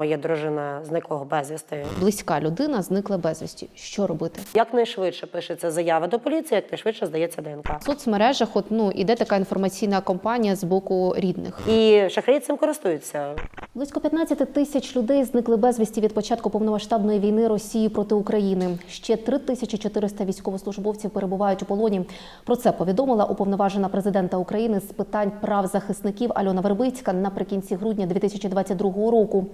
Моя дружина зниклого безвісти. Близька людина зникла безвісті. Що робити? Якнайшвидше пишеться заява до поліції, якнайшвидше здається ДНК. В соцмережах от, ну, іде така інформаційна кампанія з боку рідних. І шахраї цим користуються. Близько 15 тисяч людей зникли безвісті від початку повномасштабної війни Росії проти України. Ще 3400 військовослужбовців перебувають у полоні. Про це повідомила уповноважена президента України з питань прав захисників Альона Вербицька наприкінці грудня 2022 року.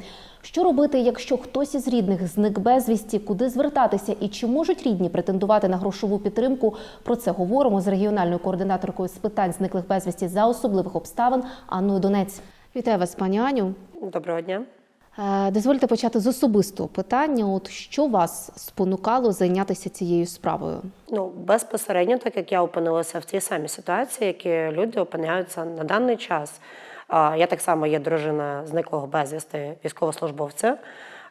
Що робити, якщо хтось із рідних зник безвісті, куди звертатися і чи можуть рідні претендувати на грошову підтримку? Про це говоримо з регіональною координаторкою з питань зниклих безвісті за особливих обставин Анною Донець. Вітаю вас, пані Аню. Доброго дня. Е, Дозвольте почати з особистого питання. От що вас спонукало зайнятися цією справою? Ну безпосередньо, так як я опинилася в тій самій ситуації, які люди опиняються на даний час. Я так само є дружина зниклого безвісти військовослужбовця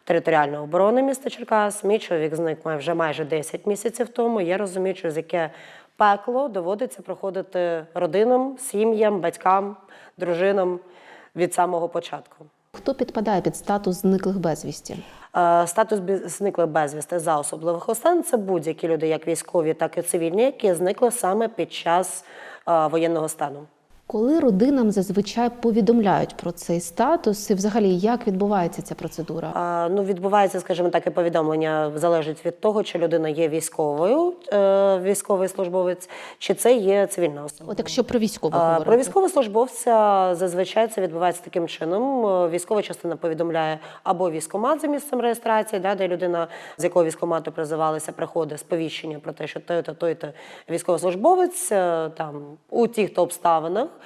територіальної оборони міста Черкас. Мій чоловік зник вже майже 10 місяців тому. Я розумію, через яке пекло доводиться проходити родинам, сім'ям, батькам, дружинам від самого початку. Хто підпадає під статус зниклих безвісті? Статус зниклих безвісти за особливих обставин – це будь-які люди, як військові, так і цивільні, які зникли саме під час воєнного стану. Коли родинам зазвичай повідомляють про цей статус, і взагалі як відбувається ця процедура? А, Ну, відбувається, скажімо так, і повідомлення залежить від того, чи людина є військовою, е, військовий службовець, чи це є цивільна особа. От якщо про військових А, говорити. Про військовослужбовця зазвичай це відбувається таким чином. Е, Військова частина повідомляє або військомат за місцем реєстрації, да, де людина, з якого військомату призивалися, приходить сповіщення про те, що той-то, той-то військовослужбовець е, там у тих-то обставинах е,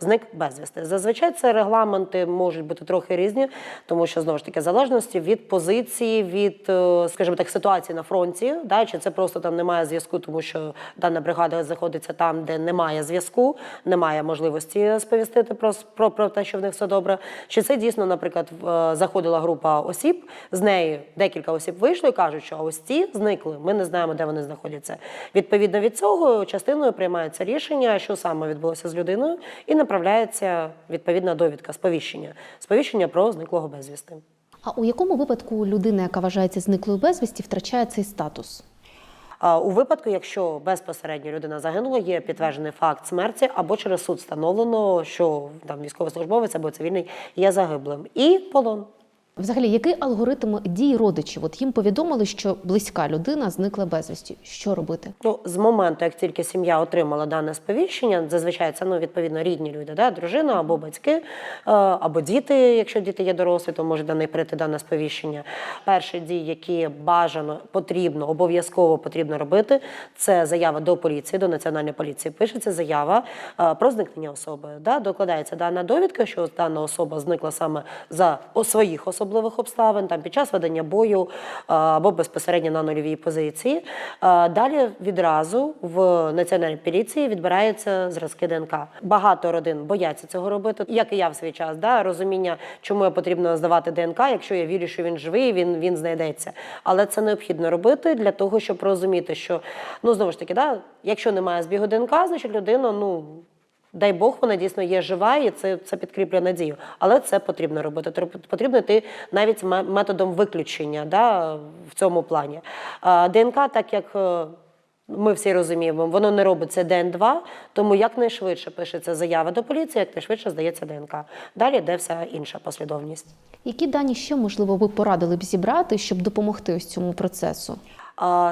зник безвісти. Зазвичай це регламенти можуть бути трохи різні, тому що знову ж таки залежності від позиції, від, е, скажімо так, ситуації на фронті, да, чи це просто там немає зв'язку, тому що дана бригада знаходиться там, де немає зв'язку, немає можливості сповістити про, про, про те, що в них все добре. Чи це дійсно, наприклад, е, заходила група осіб, з неї декілька осіб вийшло і кажуть, що ось ці зникли, ми не знаємо, де вони знаходяться. Відповідно від цього частиною приймається рішення, що саме відбулося з людиною, і направляється відповідна довідка сповіщення, сповіщення про зниклого безвісти. А у якому випадку людина, яка вважається зниклою безвісті, втрачає цей статус? У випадку, якщо безпосередньо людина загинула, є підтверджений факт смерті, або через суд встановлено, що там військовослужбовець або цивільний є загиблим, і полон. Взагалі, який алгоритм дій родичів? От їм повідомили, що близька людина зникла безвісті. Що робити? Ну, з моменту, як тільки сім'я отримала дане сповіщення, зазвичай це ну, відповідно рідні люди, да? дружина або батьки, е, або діти, якщо діти є дорослі, то може до них прийти дане сповіщення. Перші дії, які бажано, потрібно, обов'язково потрібно робити, це заява до поліції, до національної поліції. Пишеться заява е, про зникнення особи. Да? Докладається дана довідка, що дана особа зникла саме за своїх особливих обставин, там під час ведення бою е, або безпосередньо на нульовій позиції. Е, Далі відразу в національній поліції відбираються зразки ДНК. Багато родин бояться цього робити, як і я в свій час. Да? Розуміння, чому потрібно здавати ДНК, якщо я вірю, що він живий, він, він знайдеться. Але це необхідно робити для того, щоб розуміти, що ну знову ж таки, да, якщо немає збігу ДНК, значить людина ну. Дай Бог, вона дійсно є жива, і це, це підкріплює надію. Але це потрібно робити. Тр- Потрібно йти навіть ме- методом виключення да, в цьому плані. ДНК, так як е, ми всі розуміємо, воно не робиться день два, тому якнайшвидше пишеться заява до поліції, якнайшвидше здається ДНК. Далі йде вся інша послідовність. Які дані ще можливо ви порадили б зібрати, щоб допомогти ось цьому процесу?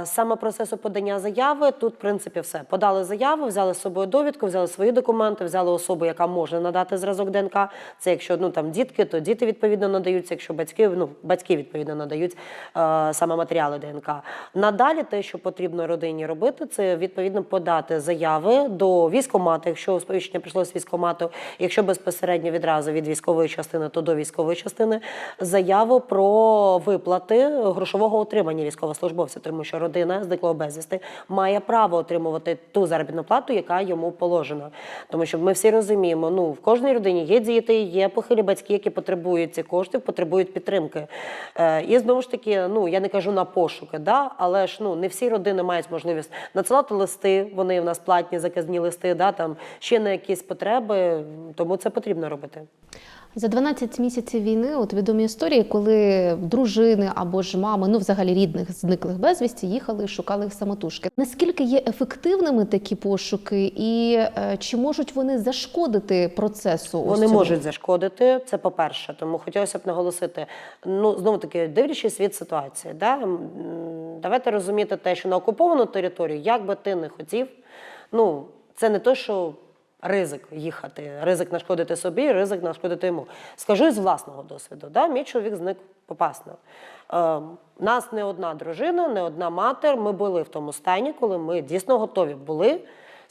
Саме процесу подання заяви тут, в принципі, все. Подали заяву, взяли з собою довідку, взяли свої документи, взяли особу, яка може надати зразок ДНК. Це якщо ну там дітки, то діти відповідно надаються. Якщо батьки, ну батьки відповідно надають е, саме матеріали ДНК. Надалі те, що потрібно родині робити, це відповідно подати заяви до військкомату, якщо сповіщення прийшло з військкомату, якщо безпосередньо відразу від військової частини, то до військової частини заяву про виплати грошового отримання військовослужбовця, тому що родина зниклого безвісти має право отримувати ту заробітну плату, яка йому положена. Тому що ми всі розуміємо, ну в кожній родині є діти, є похилі батьки, які потребують ці кошти, потребують підтримки. Е, і знову ж таки, ну я не кажу на пошуки, да, але ж ну не всі родини мають можливість надсилати листи. Вони в нас платні заказні листи, да там ще на якісь потреби, тому це потрібно робити. За 12 місяців війни, от відомі історії, коли дружини або ж мами, ну взагалі рідних зниклих безвісті, їхали і шукали їх самотужки. Наскільки є ефективними такі пошуки, і е, чи можуть вони зашкодити процесу? Вони цього? можуть зашкодити, це по-перше. Тому хотілося б наголосити, ну знову таки, дивлячись від ситуації, да? давайте розуміти те, що на окуповану територію, як би ти не хотів, ну це не то, що ризик їхати, ризик нашкодити собі, ризик нашкодити йому. Скажу із власного досвіду. Да? Мій чоловік зник попасно. Е, нас не одна дружина, не одна матер. Ми були в тому стані, коли ми дійсно готові були.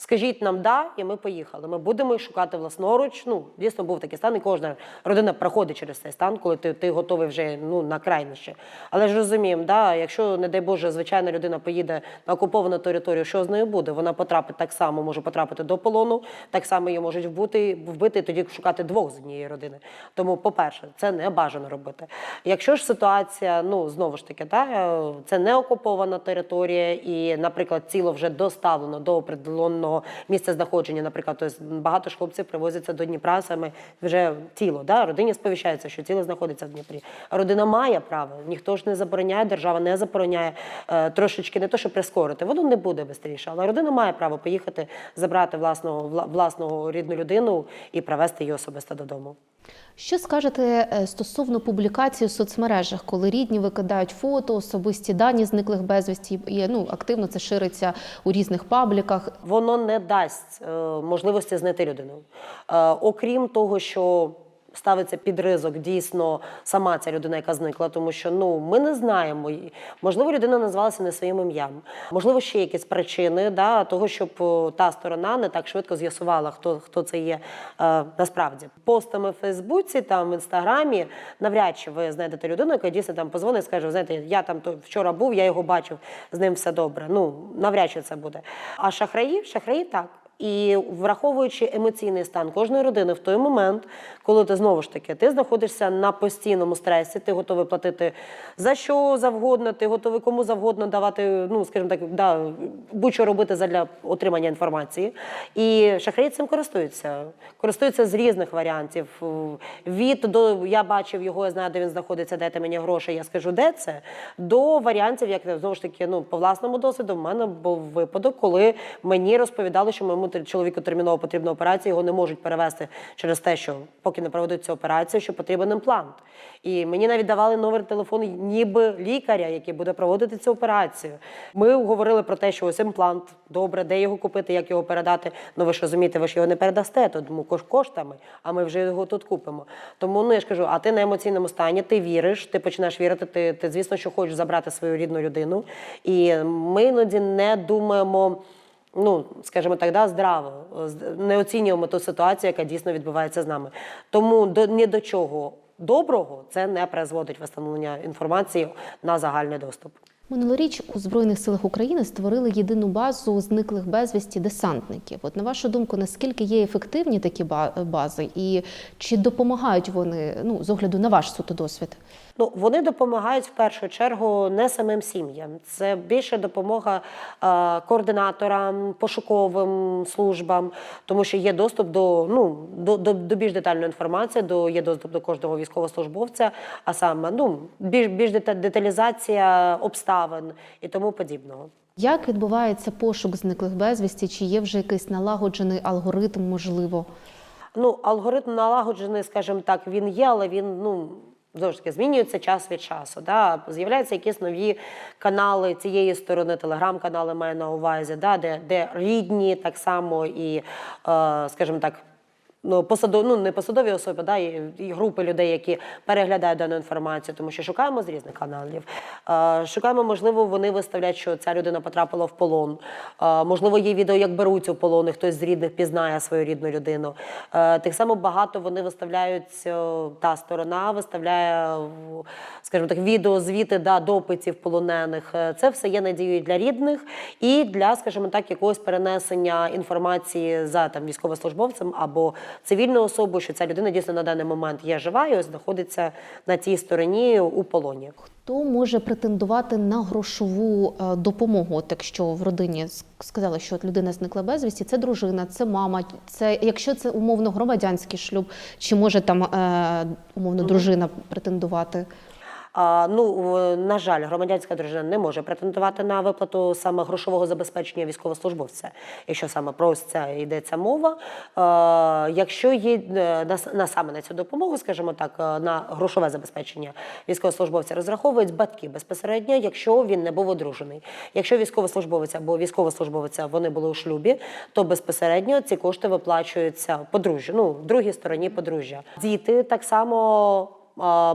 Скажіть нам да, і ми поїхали. Ми будемо їх шукати власноруч. Ну, дійсно був такий стан, і кожна родина проходить через цей стан, коли ти, ти готовий вже ну, на крайніше. Але ж розуміємо, да, якщо, не дай Боже, звичайна людина поїде на окуповану територію, що з нею буде? Вона потрапить так само, може потрапити до полону, так само її можуть вбити, вбити тоді шукати двох з однієї родини. Тому, по-перше, це не бажано робити. Якщо ж ситуація, ну знову ж таки, да, це не окупована територія, і, наприклад, тіло вже доставлено до определеного місця знаходження. Наприклад, тобто багато ж хлопців привозяться до Дніпра саме вже тіло. Да? Родині сповіщається, що тіло знаходиться в Дніпрі. Родина має право, ніхто ж не забороняє, держава не забороняє е, трошечки не то, що прискорити. Воно не буде швидше, але родина має право поїхати, забрати власного власного рідну людину і привезти її особисто додому. Що скажете е, стосовно публікації у соцмережах, коли рідні викидають фото, особисті дані зниклих безвісті, і ну активно це шириться у різних пабліках. воно не дасть е, можливості знайти людину. Е, окрім того, що ставиться під ризик дійсно сама ця людина, яка зникла, тому що ну ми не знаємо. І, Можливо, людина назвалася не своїм ім'ям. Можливо, ще якісь причини да, того, щоб е, та сторона не так швидко з'ясувала, хто, хто це є е, насправді. Постами в Фейсбуці, там в інстаграмі, навряд чи ви знайдете людину, яка дійсно там позвонить скаже, «Ви знаєте, я там то вчора був, я його бачив, з ним все добре. Ну навряд чи це буде. А шахраї, шахраї так. І враховуючи емоційний стан кожної родини в той момент, коли ти знову ж таки ти знаходишся на постійному стресі, ти готовий платити за що завгодно, ти готовий кому завгодно давати, ну скажімо так, да, будь-що робити задля отримання інформації. І шахраї цим користуються. Користуються з різних варіантів. Від до я бачив його, я знаю, де він знаходиться, дайте мені гроші, я скажу, де це, до варіантів, як знову ж таки, ну по власному досвіду, в мене був випадок, коли мені розповідали, що моєму чоловіку терміново потрібна операція, його не можуть перевести через те, що поки не проведуть цю операцію, що потрібен імплант. І мені навіть давали номер телефону, ніби лікаря, який буде проводити цю операцію. Ми говорили про те, що ось імплант, добре, де його купити, як його передати. Ну ви ж розумієте, ви ж його не передасте, тому кош- коштами, а ми вже його тут купимо. Тому ну я ж кажу, а ти на емоційному стані, ти віриш, ти починаєш вірити, ти, ти звісно, що хочеш забрати свою рідну людину. І ми іноді не думаємо. Ну, скажімо так, да, здраво не оцінюємо ту ситуацію, яка дійсно відбувається з нами. Тому до ні до чого доброго це не призводить встановлення інформації на загальний доступ. Минулоріч у збройних силах України створили єдину базу зниклих безвісті десантників. От на вашу думку, наскільки є ефективні такі ба- бази, і чи допомагають вони ну з огляду на ваш суто досвід? Ну, вони допомагають в першу чергу не самим сім'ям. Це більше допомога е, координаторам, пошуковим службам, тому що є доступ до, ну, до, до, до більш детальної інформації, до, є доступ до кожного військовослужбовця, а саме ну, більш, більш дета- деталізація обставин і тому подібного. Як відбувається пошук зниклих безвісті? Чи є вже якийсь налагоджений алгоритм, можливо? Ну, алгоритм налагоджений, скажімо так, він є, але він ну. Знову ж таки, змінюється час від часу. Да? З'являються якісь нові канали цієї сторони, телеграм-канали маю на увазі, да? де, де рідні так само і, е, скажімо так, ну, посадов, ну, не посадові особи, да, і, і групи людей, які переглядають дану інформацію, тому що шукаємо з різних каналів. Е, шукаємо, можливо, вони виставляють, що ця людина потрапила в полон. Е, можливо, є відео, як беруться в полон, і хтось з рідних пізнає свою рідну людину. Е, так само багато вони виставляють, та сторона виставляє, скажімо так, відео, звіти да, допитів полонених. Е, Це все є надією для рідних і для, скажімо так, якогось перенесення інформації за там військовослужбовцем або цивільною особу, що ця людина дійсно на даний момент є жива і знаходиться на цій стороні у полоні. Хто може претендувати на грошову е, допомогу? От якщо в родині сказали, що от людина зникла безвісті, це дружина, це мама, це якщо це умовно громадянський шлюб, чи може там е, умовно дружина претендувати? Ну, на жаль, громадянська дружина не може претендувати на виплату саме грошового забезпечення військовослужбовця, якщо саме про це йдеться мова. Якщо є е, на, саме на цю допомогу, скажімо так, е, на грошове забезпечення військовослужбовця розраховують батьки безпосередньо, якщо він не був одружений. Якщо військовослужбовець або військовослужбовиця вони були у шлюбі, то безпосередньо ці кошти виплачуються подружжю, ну другій стороні подружжя. Діти так само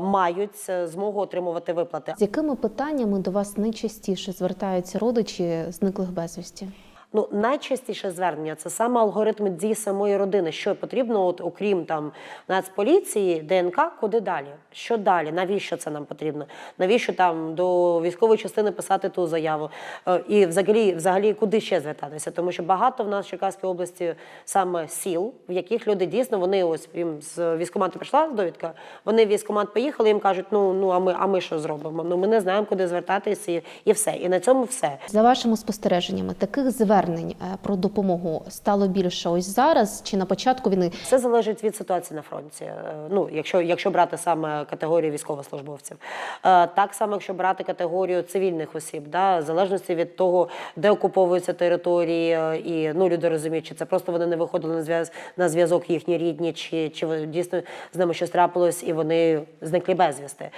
мають змогу отримувати виплати. З якими питаннями до вас найчастіше звертаються родичі зниклих безвісті? Ну, найчастіше звернення це саме алгоритм дій самої родини. Що потрібно, от окрім там нацполіції, ДНК, куди далі? Що далі? Навіщо це нам потрібно? Навіщо там до військової частини писати ту заяву? Е, І взагалі, взагалі, куди ще звертатися? Тому що багато в нас в Черкаській області саме сіл, в яких люди дійсно вони ось їм з військкомату прийшла довідка. Вони в військкомат поїхали, їм кажуть, ну ну а ми, а ми що зробимо? Ну ми не знаємо, куди звертатися, і, і все. І на цьому все. За вашими спостереженнями, таких звернень е, про допомогу стало більше ось зараз чи на початку війни? Все залежить від ситуації на фронті. Е, Ну, якщо, якщо брати саме категорію військовослужбовців, Е, так само, якщо брати категорію цивільних осіб, да, в залежності від того, де окуповуються території, і ну люди розуміють, чи це просто вони не виходили на зв'яз на зв'язок їхні рідні, чи, чи дійсно з ними щось трапилось і вони зникли безвісти.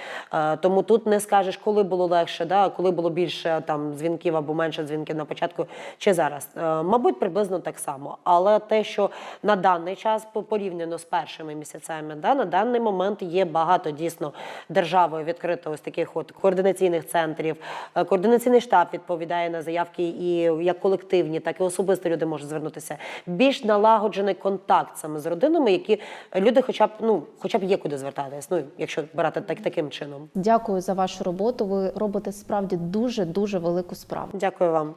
Тому тут не скажеш, коли було легше, да, коли було більше там дзвінків або менше дзвінків на початку, чи зараз. Е, Мабуть, приблизно так само. Але те, що на даний час порівняно з першими місяцями, да, на даний момент є багато дійсно державою відкрито ось таких от координаційних центрів. Е, Координаційний штаб відповідає на заявки і як колективні, так і особисто люди можуть звернутися. Більш налагоджений контакт саме з родинами, які люди, хоча б ну, хоча б є куди звертатись. Ну, якщо брати так таким чином. Дякую за вашу роботу. Ви робите справді дуже дуже велику справу. Дякую вам.